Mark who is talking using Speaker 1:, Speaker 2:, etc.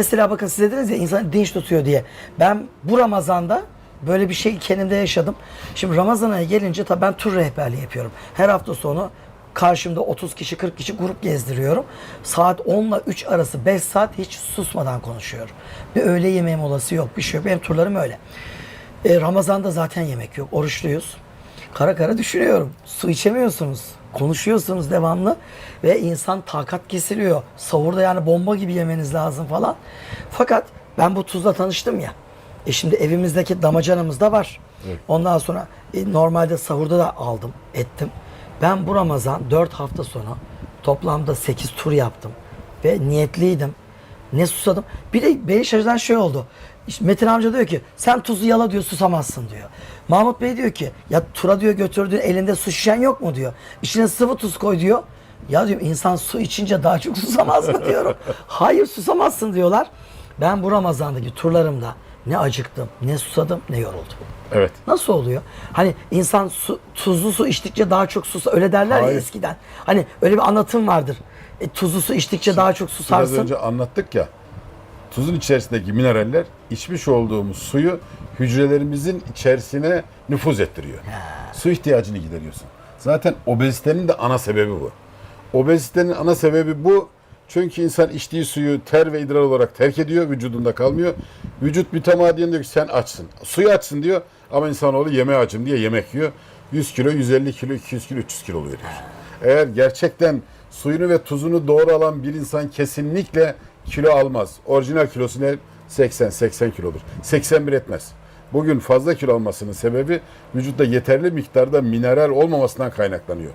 Speaker 1: Mesela bakın siz dediniz ya insan dinç tutuyor diye. Ben bu Ramazan'da böyle bir şey kendimde yaşadım. Şimdi Ramazan ayı gelince tabii ben tur rehberliği yapıyorum. Her hafta sonu karşımda 30 kişi 40 kişi grup gezdiriyorum. Saat 10 ile 3 arası 5 saat hiç susmadan konuşuyorum. Bir öğle yemeği molası yok bir şey yok. Benim turlarım öyle. E, Ramazan'da zaten yemek yok. Oruçluyuz. Kara kara düşünüyorum. Su içemiyorsunuz. Konuşuyorsunuz devamlı ve insan takat kesiliyor. Sahurda yani bomba gibi yemeniz lazım falan. Fakat ben bu tuzla tanıştım ya. E şimdi evimizdeki damacanamız da var. Ondan sonra e, normalde sahurda da aldım, ettim. Ben bu Ramazan 4 hafta sonu toplamda 8 tur yaptım ve niyetliydim. Ne susadım. Bir de beni şaşırtan şey oldu. İşte Metin amca diyor ki sen tuzu yala diyor susamazsın diyor. Mahmut Bey diyor ki ya tura diyor götürdüğün elinde su şişen yok mu diyor. İçine sıvı tuz koy diyor. Ya diyorum insan su içince daha çok susamaz mı diyorum. Hayır susamazsın diyorlar. Ben bu Ramazan'daki turlarımda ne acıktım, ne susadım, ne yoruldum.
Speaker 2: Evet.
Speaker 1: Nasıl oluyor? Hani insan su, tuzlu su içtikçe daha çok susa öyle derler
Speaker 2: Hayır.
Speaker 1: ya eskiden. Hani öyle bir anlatım vardır. E, tuzlu su içtikçe daha çok
Speaker 2: Biraz
Speaker 1: susarsın.
Speaker 2: önce anlattık ya. Tuzun içerisindeki mineraller içmiş olduğumuz suyu hücrelerimizin içerisine nüfuz ettiriyor. Su ihtiyacını gideriyorsun. Zaten obezitenin de ana sebebi bu. Obezitenin ana sebebi bu. Çünkü insan içtiği suyu ter ve idrar olarak terk ediyor, vücudunda kalmıyor. Vücut mütemadiyen diyor ki sen açsın. Suyu açsın diyor ama insanoğlu yemeğe açım diye yemek yiyor. 100 kilo, 150 kilo, 200 kilo, 300 kilo oluyor. Eğer gerçekten suyunu ve tuzunu doğru alan bir insan kesinlikle kilo almaz. Orijinal kilosu ne? 80-80 kilodur. 81 etmez. Bugün fazla kilo almasının sebebi vücutta yeterli miktarda mineral olmamasından kaynaklanıyor.